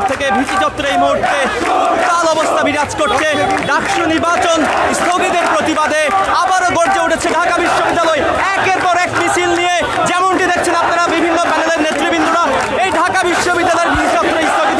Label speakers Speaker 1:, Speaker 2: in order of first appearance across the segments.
Speaker 1: চত্বর থেকে ভিসি চত্বর এই মুহূর্তে উত্তাল অবস্থা বিরাজ করছে। ডাকসু নির্বাচন স্থগিতের প্রতিবাদে আবারও গর্জে উঠেছে ঢাকা বিশ্ববিদ্যালয়। একের পর এক মিছিল নিয়ে যেমনটি দেখছেন আপনারা বিভিন্ন প্যানেলের নেতৃবৃন্দরা, এই ঢাকা বিশ্ববিদ্যালয়ের ভিসি চত্বর স্থগিত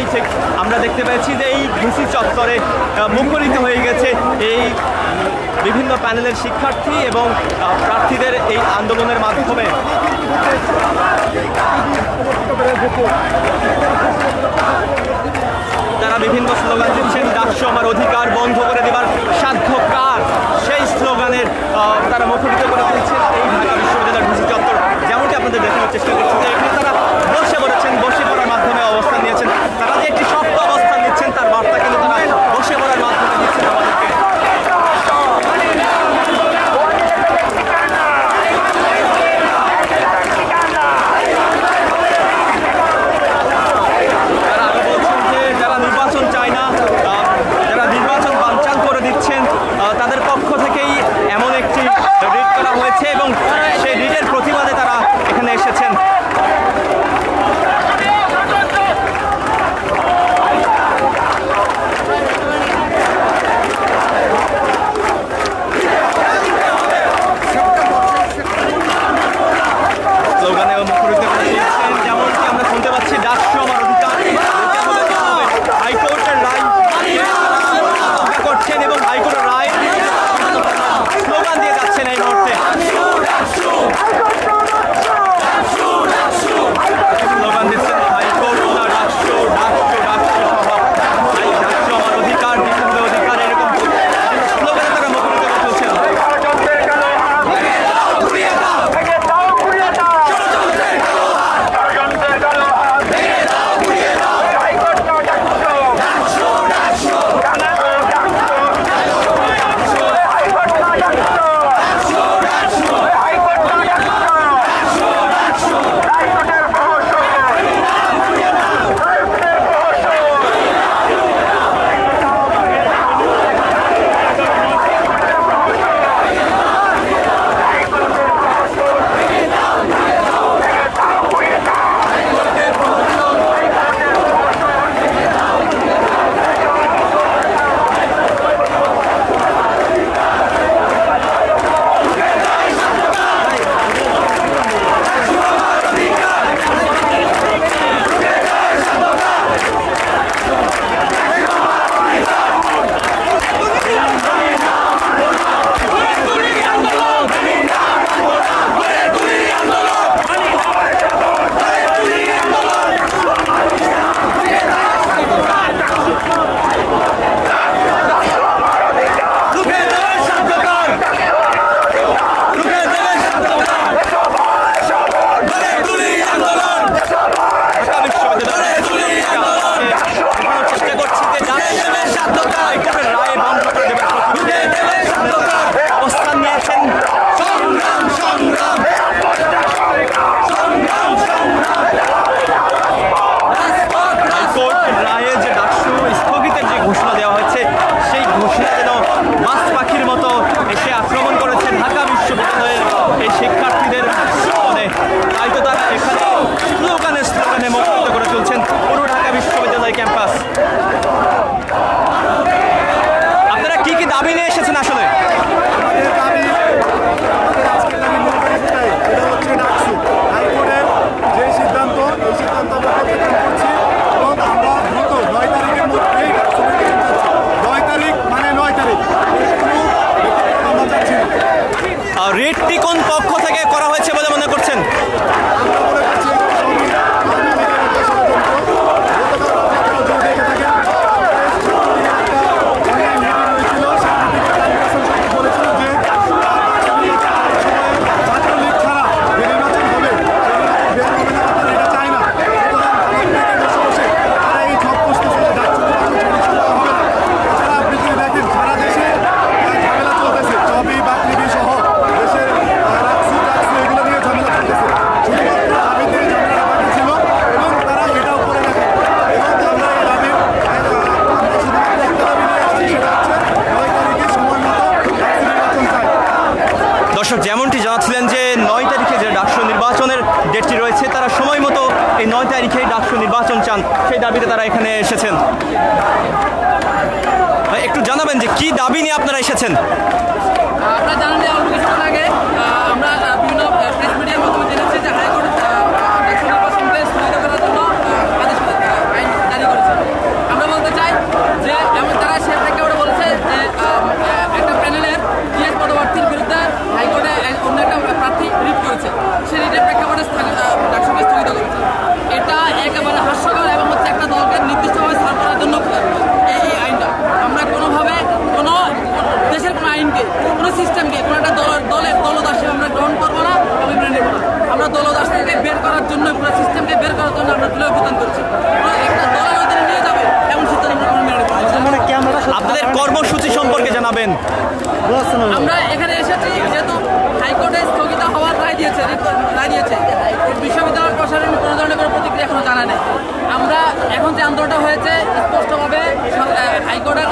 Speaker 1: এই আমরা দেখতে পাচ্ছি যে এই ভিসি চত্বরে মুখরিত হয়ে গেছে এই বিভিন্ন প্যানেলের শিক্ষার্থী এবং প্রার্থীদের এই আন্দোলনের মাধ্যমে। তারা বিভিন্ন স্লোগান দিচ্ছেন, ডাকসু আমার অধিকার বন্ধ করে যে নয়
Speaker 2: তারিখে যে ডাকসু
Speaker 1: নির্বাচনের ডেটটি রয়েছে, তারা সময় মতো এই নয় তারিখে ডাকসু নির্বাচন চান। সেই দাবিতে তারা এখানে এসেছেন। একটু জানাবেন যে কি দাবি নিয়ে আপনারা এসেছেন?
Speaker 3: আমরা জানালে অল্প কিছুক্ষণ আগে আমরা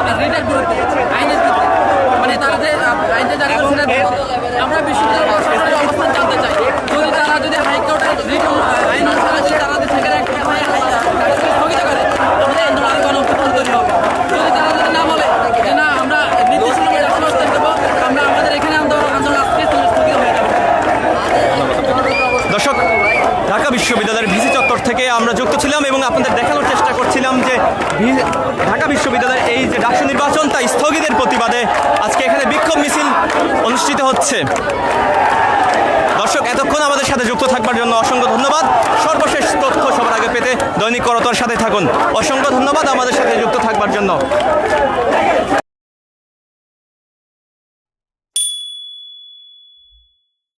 Speaker 1: 하면서 ভুক্তভোগীদের প্রতিবাদে আজকে এখানে বিক্ষোভ মিছিল অনুষ্ঠিত হচ্ছে। দর্শক, এতক্ষণ আমাদের সাথে যুক্ত থাকবার জন্য অসংখ্য ধন্যবাদ। সর্বশেষ তথ্য সবার আগে পেতে দৈনিক করতার সাথে থাকুন। অসংখ্য ধন্যবাদ আমাদের সাথে যুক্ত থাকবার জন্য।